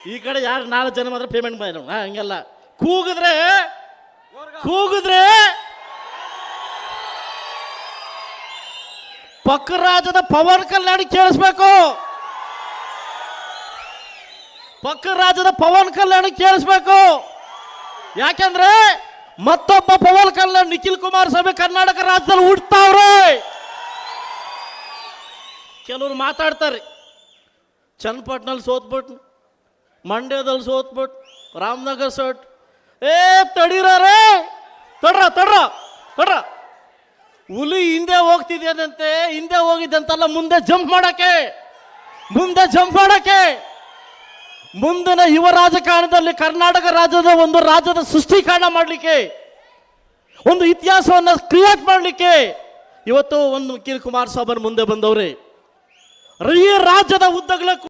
ಈ ಕಡೆ ಯಾರು ನಾಲ್ಕು ಜನ ಮಾತ್ರ ಪೇಮೆಂಟ್ ಮಾಡಿರೋ ಹಾ, ಹಂಗೆಲ್ಲ. ಕೂಗಿದ್ರೆ ಕೂಗಿದ್ರೆ ಪಕ್ಕ ರಾಜ್ಯದ ಪವನ್ ಕಲ್ಯಾಣ್ ಕೇಳಿಸ್ಬೇಕು. ಪಕ್ಕ ರಾಜ್ಯದ ಪವನ್ ಕಲ್ಯಾಣ್ ಕೇಳಿಸ್ಬೇಕು. ಯಾಕೆಂದ್ರೆ ಮತ್ತೊಬ್ಬ ಪವನ್ ಕಲ್ಯಾಣ್ ನಿಖಿಲ್ ಕುಮಾರ್ ಕುಮಾರಸ್ವಾಮಿ ಕರ್ನಾಟಕ ರಾಜ್ಯದಲ್ಲಿ ಹುಡ್ತಾವ್ರೆ ಕೆಲವರು ಮಾತಾಡ್ತಾರೆ. ಚನ್ನಪಟ್ಟಣಲ್ಲಿ ಸೋತ್ಬಿಟ್ಟು ಮಂಡ್ಯದಲ್ಲಿ ಸೋತ್ಬಿಟ್, ರಾಮನಗರ್ ಸೋಟ್ ಏ ತಡೀರೇ ತಡ್ರ ತಡ್ರ ತಡ್ರ. ಹುಲಿ ಹಿಂದೆ ಹೋಗ್ತಿದ್ಯದಂತೆ ಹಿಂದೆ ಹೋಗಿದ್ದಂತಲ್ಲ ಮುಂದೆ ಜಂಪ್ ಮಾಡಕ್ಕೆ. ಮುಂದೆ ಜಂಪ್ ಮಾಡಕ್ಕೆ. ಮುಂದಿನ ಯುವ ರಾಜಕಾರಣದಲ್ಲಿ ಕರ್ನಾಟಕ ರಾಜ್ಯದ ಒಂದು ರಾಜ್ಯದ ಸೃಷ್ಟೀಕರಣ ಮಾಡಲಿಕ್ಕೆ, ಒಂದು ಇತಿಹಾಸವನ್ನು ಕ್ರಿಯೇಟ್ ಮಾಡಲಿಕ್ಕೆ ಇವತ್ತು ಒಂದು ನಿಖಿಲ್ ಕುಮಾರಸ್ವಾಮಿ ಮುಂದೆ ಬಂದವ್ರೆ. ಈ ರಾಜ್ಯದ ಉದ್ದಗಲಕ್ಕೂ